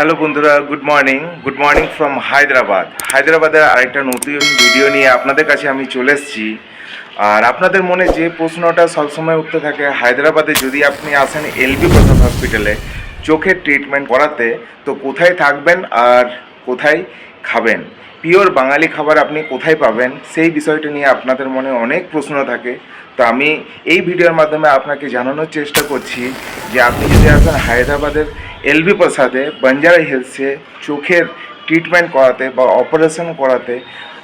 Hello বন্ধুরা good morning good morning from Hyderabad. হায়দ্রাবাদের আরেকটা নতুন ভিডিও নিয়ে আপনাদের কাছে আমি চলে এসেছি। আর আপনাদের মনে যে প্রশ্নটা সবসময় উঠতে থাকে, হায়দ্রাবাদে যদি আপনি আসেন এলবি প্রসাদ হসপিটালে, চোখের ট্রিটমেন্ট করাতে, তো কোথায় থাকবেন আর কোথায় খাবেন? পিওর বাঙালি খাবার আপনি কোথায় পাবেন? সেই বিষয়টা নিয়ে আপনাদের মনে অনেক প্রশ্ন থাকে। তো আমি এই ভিডিওর মাধ্যমে আপনাকে জানানোর চেষ্টা করছি যে আপনি যদি আসেন হায়দ্রাবাদের এলবি প্রসাদে বাঞ্জারা হিলসে চোখের ট্রিটমেন্ট করাতে বা অপারেশন করাতে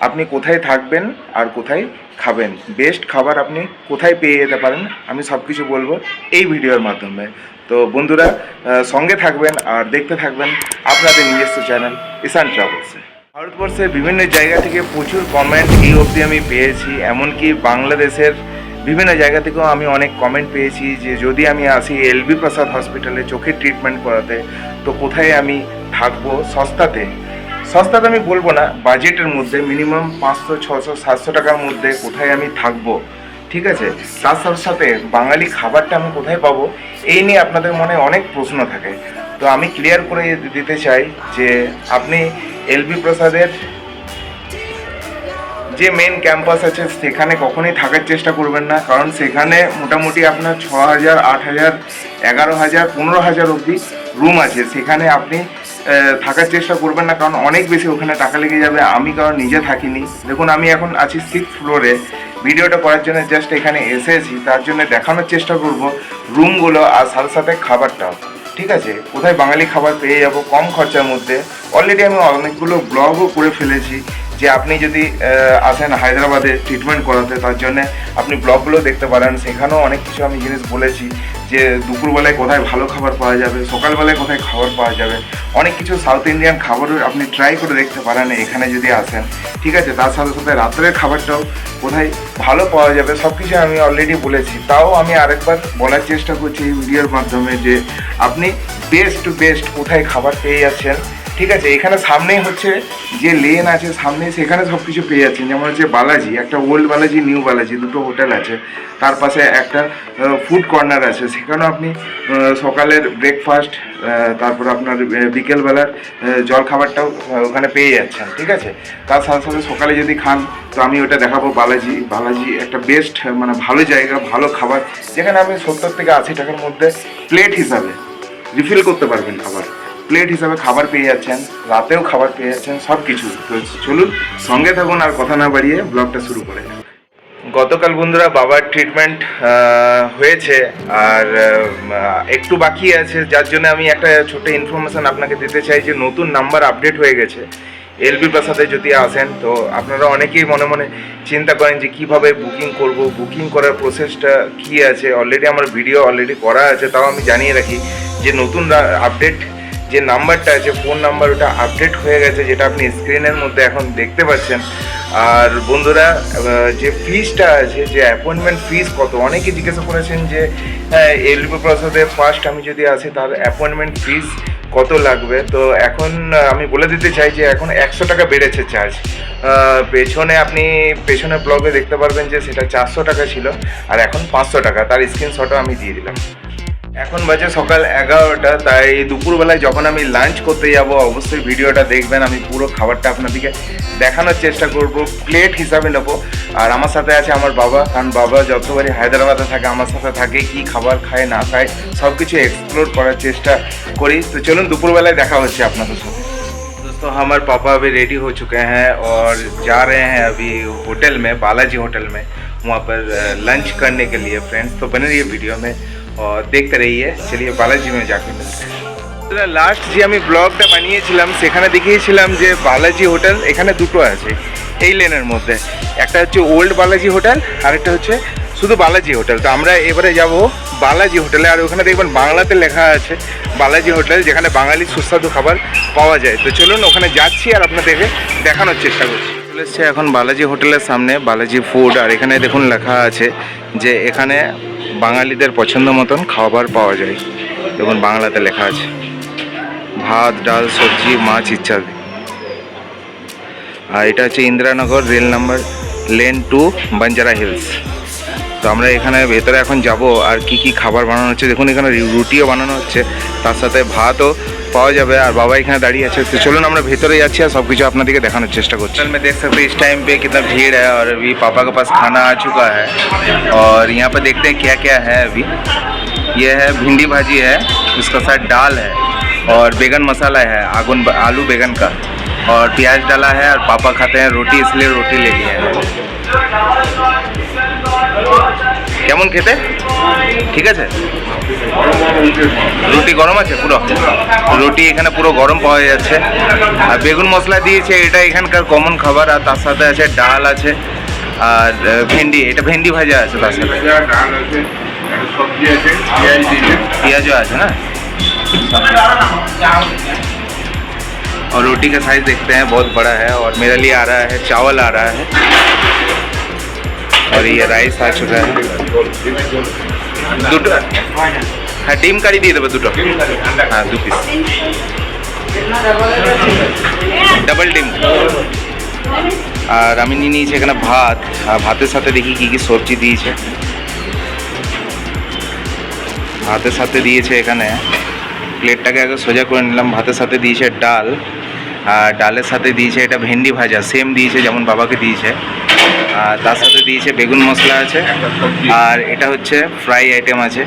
আপনি কোথায় থাকবেন আর কোথায় খাবেন? বেস্ট খাবার আপনি কোথায় পেয়ে যেতে পারেন? আমি সব কিছু বলব এই ভিডিওর মাধ্যমে। তো বন্ধুরা সঙ্গে থাকবেন আর দেখতে থাকবেন আপনাদের নিজস্ব চ্যানেল ইসান ট্রাভেলসে ভারতবর্ষের বিভিন্ন জায়গা থেকে প্রচুর কমেন্ট এই অবধি আমি পেয়েছি, এমনকি বাংলাদেশের বিভিন্ন জায়গা থেকেও আমি অনেক কমেন্ট পেয়েছি যে যদি আমি আসি এলবি প্রসাদ হসপিটালে চোখের ট্রিটমেন্ট করাতে, তো কোথায় আমি থাকব সস্তাতে? সস্তাতে আমি বলব না বাজেটের মধ্যে মিনিমাম পাঁচশো, ছশো, সাতশো টাকার মধ্যে কোথায় আমি থাকব, ঠিক আছে? তার সাথে সাথে বাঙালি খাবারটা আমি কোথায় পাবো, এই নিয়ে আপনাদের মনে অনেক প্রশ্ন থাকে। তো আমি ক্লিয়ার করে দিতে চাই যে আপনি এলবি প্রসাদের যে মেন ক্যাম্পাস আছে, সেখানে কখনোই থাকার চেষ্টা করবেন না। কারণ সেখানে মোটামুটি আপনার ছ হাজার আট হাজার এগারো হাজার পনেরো হাজার অবধি রুম আছে। সেখানে আপনি থাকার চেষ্টা করবেন না, কারণ অনেক বেশি ওখানে টাকা লেগে যাবে। আমি কারণ নিজে থাকিনি। দেখুন, আমি এখন আছি সিক্স ফ্লোরে ভিডিওটা করার জন্য জাস্ট এখানে এসেছি। তার জন্য দেখানোর চেষ্টা করব রুমগুলো আর সাথে সাথে খাবারটাও। ঠিক আছে? কোথায় বাঙালি খাবার পেয়ে যাব, কম খরচার মধ্যে। অলরেডি আমি অনেকগুলো ব্লগও করে ফেলেছি। যে আপনি যদি আসেন হায়দ্রাবাদে ট্রিটমেন্ট করাতে, তার জন্য আপনি ব্লগগুলো দেখতে পারেন। সেখানেও অনেক কিছু আমি জিনিস বলেছি যে দুপুরবেলায় কোথায় ভালো খাবার পাওয়া যাবে, সকালবেলায় কোথায় খাবার পাওয়া যাবে। অনেক কিছু সাউথ ইন্ডিয়ান খাবারও আপনি ট্রাই করে দেখতে পারেন এখানে যদি আসেন। ঠিক আছে? তার সাথে সাথে রাত্রের খাবারটাও কোথায় ভালো পাওয়া যাবে সব কিছু আমি অলরেডি বলেছি। তাও আমি আরেকবার বলার চেষ্টা করছি ভিডিওর মাধ্যমে যে আপনি বেস্ট টু বেস্ট কোথায় খাবার পেয়ে যাচ্ছেন। ঠিক আছে এখানে সামনেই হচ্ছে যে লেন আছে সামনে সেখানে সব কিছু পেয়ে যাচ্ছেন যেমন হচ্ছে বালাজি একটা ওল্ড বালাজি নিউ বালাজি দুটো হোটেল আছে। তার পাশে একটা ফুড কর্নার আছে। সেখানেও আপনি সকালের ব্রেকফাস্ট তারপর আপনার বিকেলবেলার আহ, জল খাবারটাও ওখানে পেয়ে যাচ্ছেন ঠিক আছে? তার সাথে সাথে সকালে যদি খান তো আমি ওটা দেখাবো বালাজি। বালাজি একটা বেস্ট মানে ভালো জায়গা ভালো খাবার। যেখানে আপনি সত্তর থেকে আশি টাকার মধ্যে প্লেট হিসাবে রিফিল করতে পারবেন খাবার। প্লেট হিসাবে খাবার পেয়ে যাচ্ছেন, রাতেও খাবার পেয়ে যাচ্ছেন সব কিছু তো চলুন, সঙ্গে থাকুন আর কথা না বাড়িয়ে ব্লগটা শুরু করে গতকাল বন্ধুরা বাবার ট্রিটমেন্ট হয়েছে আর একটু বাকি আছে। যার জন্য আমি একটা ছোট ইনফরমেশন আপনাকে দিতে চাই যে নতুন নাম্বার আপডেট হয়ে গেছে এলবি প্রাসাদে যদি আসেন, তো আপনারা অনেকেই মনে মনে চিন্তা করেন যে কীভাবে বুকিং করব বুকিং করার প্রসেসটা কি আছে? অলরেডি আমার ভিডিও অলরেডি করা আছে, তাও আমি জানিয়ে রাখি যে নতুন আপডেট যে নাম্বারটা আছে ফোন নাম্বার, ওটা আপডেট হয়ে গেছে, যেটা আপনি স্ক্রিনের মধ্যে এখন দেখতে পাচ্ছেন। আর বন্ধুরা যে ফিসটা আছে, যে অ্যাপয়েন্টমেন্ট ফিস কত? অনেকে জিজ্ঞাসা করেছেন যে এলবি প্রসাদে ফার্স্ট আমি যদি আসি, তার অ্যাপয়েন্টমেন্ট ফিস কত লাগবে? তো এখন আমি বলে দিতে চাই যে, এখন একশো টাকা বেড়েছে চার্জ পেছনে আপনি পেছনে ব্লগে দেখতে পারবেন যে, সেটা চারশো টাকা ছিল, আর এখন পাঁচশো টাকা। তার স্ক্রিনশটও আমি দিয়ে দিলাম। এখন বাজে সকাল এগারোটা তাই দুপুরবেলায় যখন আমি লাঞ্চ করতে যাব অবশ্যই ভিডিওটা দেখবেন আমি পুরো খাবারটা আপনাদেরকে দেখানোর চেষ্টা করব প্লেট হিসাবে নেবো আর আমার সাথে আছে আমার বাবা কারণ বাবা যতবারই হায়দ্রাবাদে থাকে আমার সাথে থাকে কি খাবার খায় না খায় সব কিছু এক্সপ্লোর করার চেষ্টা করি তো চলুন দুপুরবেলায় দেখা হচ্ছে আপনাদের সাথে दोस्तों हमारे पापा अभी रेडी हो चुके हैं और जा रहे हैं अभी होटल में बालाजी होटल में वहाँ पर लंच करने के लिए फ्रेंड्स तो बने रहिए वीडियो में और देखते रहिए चलिए बालाजी में जाके मिलते हैं লাস্ট যে আমি ব্লগটা বানিয়েছিলাম সেখানে দেখিয়েছিলাম যে বালাজি হোটেল এখানে দুটো আছে এই লেনের মধ্যে একটা হচ্ছে ওল্ড বালাজি হোটেল আর একটা হচ্ছে শুধু বালাজি হোটেল তো আমরা এবারে যাব বালাজি হোটেলে আর ওখানে দেখবেন বাংলাতে লেখা আছে বালাজি হোটেল যেখানে বাঙালি সুস্বাদু খাবার পাওয়া যায় তো চলুন ওখানে যাচ্ছি আর আপনাদেরকে দেখানোর চেষ্টা করছি চলে এসছে এখন বালাজি হোটেলের সামনে বালাজি ফুড আর এখানে দেখুন লেখা আছে যে এখানে বাঙালিদের পছন্দ মতন খাবার পাওয়া যায়। দেখুন, বাংলাতে লেখা আছে, ভাত, ডাল, সবজি, মাছ ইত্যাদি। আর এটা হচ্ছে Indiranagar rail number, lane two Banjara Hills. তো আমরা এখানে ভেতরে এখন যাব আর কি কি খাবার বানানো হচ্ছে। দেখুন, এখানে রুটিও বানানো হচ্ছে। তার সাথে ভাতও পাওয়া যাবে আর বাবা এখানে দাঁড়িয়ে আছে তো চলুন আমরা ভেতরে যাচ্ছি আর सब कुछ আপনাদেরকে দেখানোর চেষ্টা করছি में देख सकते हैं इस टाइम पे कितना भीड़ है और अभी पापा के पास खाना आ चुका है और यहाँ पे देखते हैं क्या क्या है अभी ये है भिंडी भाजी है उसका साथ दाल है और बैगन मसाला है आगुन आलू बैगन का और प्याज डाला है और पापा खाते हैं रोटी इसलिए रोटी ले लिए हैं কেমন খেতে ঠিক আছে রুটি গরম আছে পুরো রুটি এখানে পুরো গরম পাওয়া যাচ্ছে আর বেগুন মশলা দিয়েছে এটা এখানকার কমন খাবার আর তার সাথে আছে ডাল আছে আর আহ, ভেন্ডি এটা ভেন্ডি ভাজা আছে তার সাথে ডাল আছে একটা সবজি আছে পেঁয়াজ দিয়েছে प्याजो আছে ना और रोटी का साइज देखते हैं बहुत बड़ा है और मेरे लिए आ रहा है चावल आ रहा है और ये राइस आ चुका है দুটো হ্যাঁ ডিম কারি দিয়ে দেবে দুটো হ্যাঁ দু পিস ডাবল ডিম আর আমি নিয়ে নিয়েছি এখানে ভাত আর ভাতের সাথে দেখি কী কী সবজি দিয়েছে ভাতের সাথে দিয়েছে এখানে প্লেটটাকে আগে সোজা করে নিলাম ভাতের সাথে দিয়েছে ডাল আর ডালের সাথে দিয়েছে এটা ভেন্ডি ভাজা সেম দিয়েছে যেমন বাবাকে দিয়েছে আর তার সাথে দিয়েছে বেগুন মশলা আছে। আর এটা হচ্ছে ফ্রাই আইটেম আছে।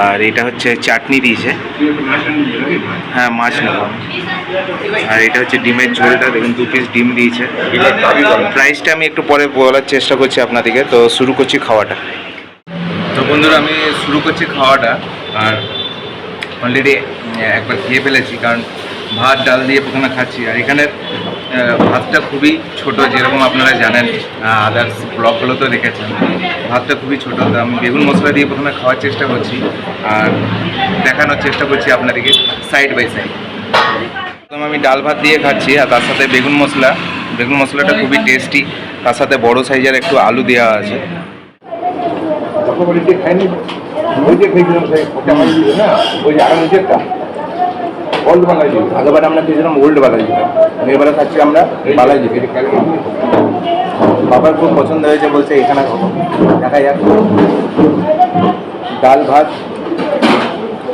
আর এটা হচ্ছে চাটনি দিয়েছে। হ্যাঁ মাছ নেব। আর এটা হচ্ছে ডিমের ঝোলটা, দেখুন, দু পিস ডিম দিয়েছে। প্রাইসটা আমি একটু পরে বলার চেষ্টা করছি আপনাদেরকে। তো শুরু করছি খাওয়াটা। তো বন্ধুরা, আমি শুরু করছি খাওয়াটা। আর অলরেডি একবার খেয়ে ফেলেছি, কারণ ভাত, ডাল দিয়ে প্রথমে খাচ্ছি। আর এখানের ভাতটা খুবই ছোট, যেরকম আপনারা জানেন আদার্স ব্লকগুলো তো দেখেছেন। ভাতটা খুবই ছোট, তো আমি বেগুন মশলা দিয়ে প্রথমে খাওয়ার চেষ্টা করছি, আর দেখানোর চেষ্টা করছি আপনাদেরকে সাইড বাই সাইড প্রথম আমি ডাল ভাত দিয়ে খাচ্ছি, আর তার সাথে বেগুন মশলা। বেগুন মশলাটা খুবই টেস্টি তার সাথে বড় সাইজের একটু আলু দেওয়া আছে। খাইনি, ওই যে না, ওই যে ওল্ড বালাজি আগেবার আমরা খেয়েছিলাম ওল্ড বালাজি এবারে খাচ্ছি আমরা বালাজি বাবার খুব পছন্দ হয়েছে বলছে, এখানে খাব দেখা যাক। ডাল ভাত,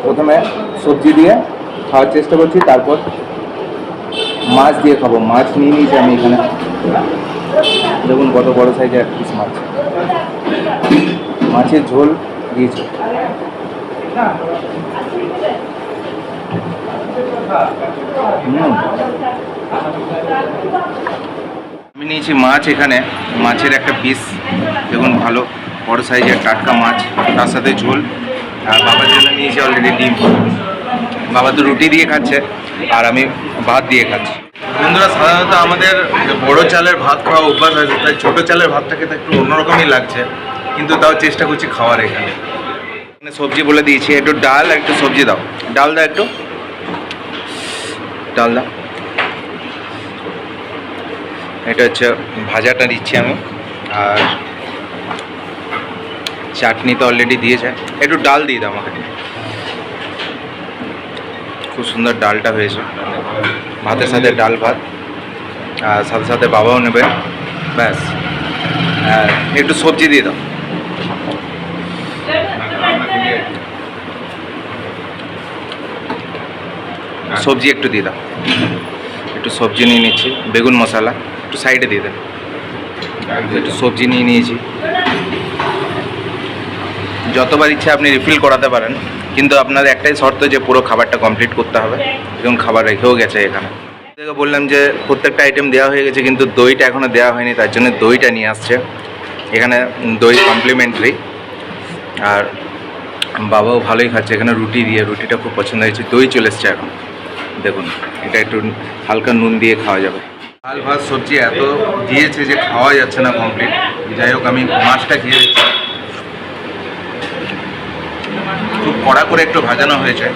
প্রথমে সবজি দিয়ে খাওয়ার চেষ্টা করছি, তারপর মাছ দিয়ে খাব। মাছ নিয়ে নিয়েছি আমি এখানে। দেখুন কত বড় সাইজের এক পিস মাছ। মাছের ঝোল দিয়েছে। আমি নিয়েছি মাছ এখানে। মাছের একটা পিস দেখুন ভালো, বড় সাইজের টাটকা মাছ, তার সাথে ঝোল। আর বাবার জন্য নিয়েছি অলরেডি ডিম। বাবা তো রুটি দিয়ে খাচ্ছে, আর আমি ভাত দিয়ে খাচ্ছি। বন্ধুরা, সাধারণত আমাদের বড় চালের ভাত খাওয়া অভ্যাস আছে, তাই ছোটো চালের ভাতটা খেতে একটু অন্যরকমই লাগছে, কিন্তু তাও চেষ্টা করছি খাওয়ার এখানে। সবজি বলে দিয়েছি, একটু ডাল একটু সবজি দাও। ডাল দাও একটু। ডাল দাও এটা হচ্ছে ভাজাটা দিচ্ছি আমি। আর চাটনি তো অলরেডি দিয়েছে। একটু ডাল দিয়ে দাও আমাকে। খুব সুন্দর ডালটা হয়েছে। ভাতের সাথে ডাল ভাত। আর সাথে সাথে বাবাও নেবে। ব্যাস। একটু সবজি দিয়ে দাও। সবজি একটু দিয়ে দাও। একটু সবজি নিয়ে নিচ্ছি, বেগুন মশলা, একটু সাইডে দিয়ে দেন একটু সবজি নিয়ে নিয়েছি। যতবার ইচ্ছা আপনি রিফিল করাতে পারেন, কিন্তু আপনার একটাই শর্ত যে পুরো খাবারটা কমপ্লিট করতে হবে, এবং খাবার রেখেও গেছে এখানে। বললাম যে প্রত্যেকটা আইটেম দেওয়া হয়ে গেছে, কিন্তু দইটা এখনও দেওয়া হয়নি, তার জন্য দইটা নিয়ে আসছে। এখানে দই কমপ্লিমেন্টারি আর বাবাও ভালোই খাচ্ছে, এখানে রুটি দিয়ে, রুটিটা খুব পছন্দ হয়েছে, দই চলে এসছে এখন। দেখুন, এটা একটু হালকা নুন দিয়ে খাওয়া যাবে। ডাল, ভাত, সবজি এত দিয়েছে যে খাওয়া যাচ্ছে না কমপ্লিট যাই হোক, আমি মাছটা খেয়ে দিচ্ছি খুব কড়া করে একটু ভাজানো হয়েছে।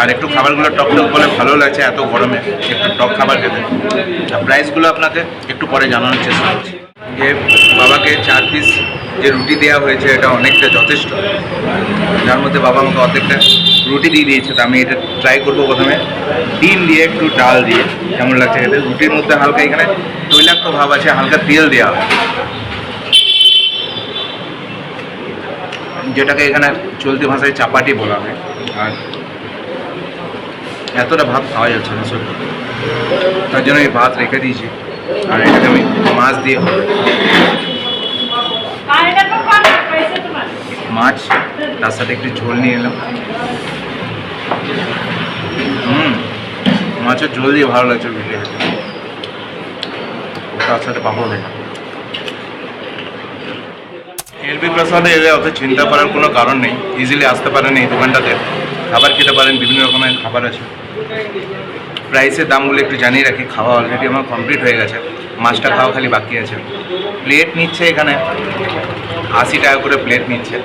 আর একটু খাবারগুলো টক টক বলে ভালো লাগছে, এত গরমে একটু টক খাবার খেতে। আর প্রাইসগুলো আপনাকে একটু পরে জানানোর চেষ্টা করছি। যে বাবাকে চার পিস যে রুটি দেওয়া হয়েছে, এটা অনেকটা যথেষ্ট। যার মধ্যে বাবা আমাকে অর্ধেকটা রুটি দিয়ে দিয়েছে, তো আমি এটা ট্রাই করব প্রথমে। ডিম দিয়ে একটু ডাল দিয়ে, কেমন লাগছে খেতে? রুটির মধ্যে হালকা এখানে তৈলাক্ত ভাব আছে, হালকা তেল দেওয়া হয়। যেটাকে এখানে চলতি ভাষায় চাপাটি বলা হয়। আর এতটা ভাত খাওয়া যাচ্ছে না, সত্যি। তার জন্য এই ভাত রেখে দিয়েছি। আর এটাকে আমি মাছ দিয়ে মাছ, তার সাথে একটু ঝোল নিয়ে এলাম। হুম, মাছের ঝোল দিয়ে ভালো লাগছে ভিডিও তার সাথে পাপড় দেখা এলবি প্রসাদে এলে অত চিন্তা করার কোনো কারণ নেই। ইজিলি আসতে পারেন এই দোকানটাতে। খাবার খেতে পারেন, বিভিন্ন রকমের খাবার আছে। প্রাইসের দামগুলো একটু জানিয়ে রাখি, খাওয়া অলরেডি আমার কমপ্লিট হয়ে গেছে, মাছটা খাওয়া খালি বাকি আছে। প্লেট নিচ্ছে এখানে, আশি টাকা করে প্লেট নিচ্ছে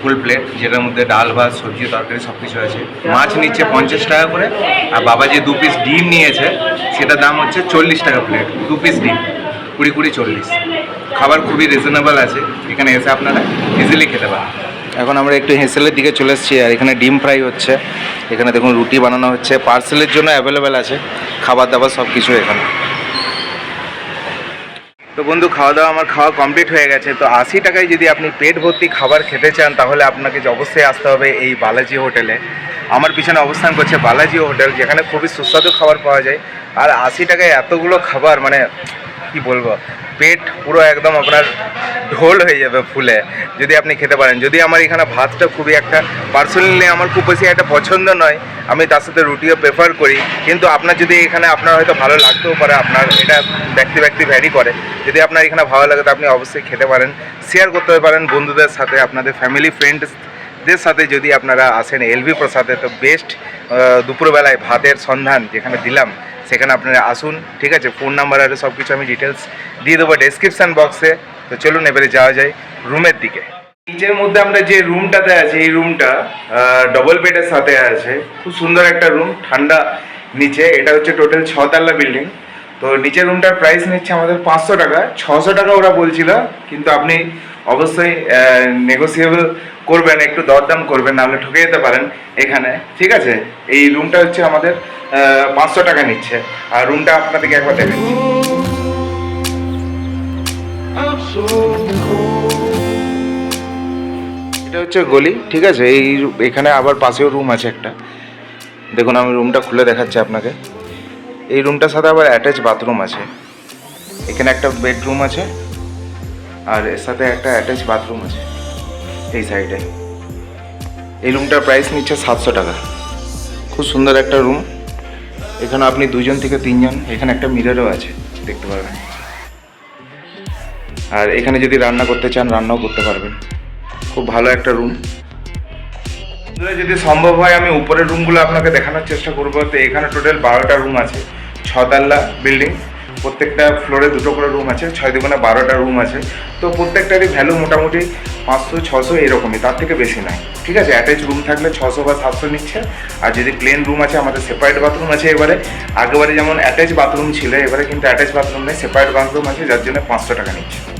ফুল প্লেট যেটার মধ্যে ডাল, ভাত, সবজি, তরকারি সব কিছু আছে। মাছ নিচ্ছে পঞ্চাশ টাকা করে, আর বাবা যে দু পিস ডিম নিয়েছে, সেটার দাম হচ্ছে চল্লিশ টাকা প্লেট দু পিস ডিম, কুড়ি কুড়ি চল্লিশ। খাবার খুবই রিজনেবল আছে, এখানে এসে আপনারা ইজিলি খেতে পারেন। এখন আমরা একটু হেসেলের দিকে চলে এসেছি আর এখানে ডিম ফ্রাই হচ্ছে। এখানে দেখুন রুটি বানানো হচ্ছে। পার্সেলের জন্য অ্যাভেলেবেল আছে। খাবার দাবার সব কিছু এখানে। তো বন্ধু খাওয়া দাওয়া আমার খাওয়া কমপ্লিট হয়ে গেছে। তো আশি টাকায় যদি আপনি পেট ভর্তি খাবার খেতে চান, তাহলে আপনাকে অবশ্যই আসতে হবে এই বালাজি হোটেলে। আমার পিছনে অবস্থান করছে বালাজি হোটেল, যেখানে খুবই সুস্বাদু খাবার পাওয়া যায়। আর আশি টাকায় এতগুলো খাবার মানে কি বলব? পেট পুরো একদম আপনার ঢোল হয়ে যাবে ফুলে, যদি আপনি খেতে পারেন। যদি আমার এখানে ভাতটা খুবই একটা পার্সোনালি আমার খুব বেশি একটা পছন্দ নয়, আমি তার সাথে রুটিও প্রেফার করি। কিন্তু আপনার যদি এখানে আপনার হয়তো ভালো লাগতেও পারে, আপনার এটা ব্যক্তি ব্যক্তি ভ্যারি করে। যদি আপনার এখানে ভালো লাগে, তো আপনি অবশ্যই খেতে পারেন শেয়ার করতে পারেন বন্ধুদের সাথে, আপনাদের ফ্যামিলি ফ্রেন্ডসদের সাথে যদি আপনারা আসেন এলভি প্রসাদে তো বেস্ট দুপুরবেলায় ভাতের সন্ধান যেখানে দিলাম সেখানে আপনারা আসুন, ঠিক আছে? ফোন নাম্বার আর সব কিছু আমি ডিটেলস দিয়ে দেবো ডেসক্রিপশান বক্সে তো চলুন, এবারে যাওয়া যায় রুমের দিকে। নিচের মধ্যে আমরা যে রুমটাতে আছি, এই রুমটা ডবল বেডের সাথে আছে। খুব সুন্দর একটা রুম ঠান্ডা নিচে। এটা হচ্ছে টোটাল ছতলা বিল্ডিং তো নিচের রুমটার প্রাইস নিচ্ছে আমাদের পাঁচশো টাকা। ছশো টাকা ওরা বলছিল, কিন্তু আপনি অবশ্যই নেগোসিয়েবল করবেন, একটু দরদাম করবেন নাহলে ঠকে যেতে পারেন এখানে। ঠিক আছে? এই রুমটা হচ্ছে আমাদের পাঁচশো টাকা নিচ্ছে। আর রুমটা আপনাদেরকে একবার দেখাচ্ছি এটা হচ্ছে গলি, ঠিক আছে? এই এখানে আবার পাশেও রুম আছে একটা। দেখুন, আমি রুমটা খুলে দেখাচ্ছি আপনাকে। এই রুমটার সাথে আবার অ্যাটাচ বাথরুম আছে। এখানে একটা বেডরুম আছে। আর এর সাথে একটা অ্যাটাচ বাথরুম আছে, এই সাইডে এই রুমটার প্রাইস নিচ্ছে সাতশো টাকা। খুব সুন্দর একটা রুম এখানে আপনি দুজন থেকে তিনজন, এখানে একটা মিররও আছে, দেখতে পারবেন। আর এখানে যদি রান্না করতে চান, রান্নাও করতে পারবেন। খুব ভালো একটা রুম যদি সম্ভব হয়, আমি উপরের রুমগুলো আপনাকে দেখানোর চেষ্টা করব। তো এখানে টোটাল বারোটা রুম আছে। ছতাল্লা বিল্ডিং প্রত্যেকটা ফ্লোরে দুটো করে রুম আছে, ছয় দুগুণে বারোটা রুম আছে। তো প্রত্যেকটারই ভ্যালু মোটামুটি পাঁচশো, ছশো এরকমই, তার থেকে বেশি নাই। ঠিক আছে? অ্যাটাচ রুম থাকলে ছশো বা সাতশো নিচ্ছে। আর যদি প্লেন রুম আছে, আমাদের সেপারেট বাথরুম আছে এবারে। আগেবারে যেমন অ্যাটাচ বাথরুম ছিল, এবারে কিন্তু অ্যাটাচ বাথরুম নেই সেপারেট বাথরুম আছে, যার জন্য পাঁচশো টাকা নিচ্ছে।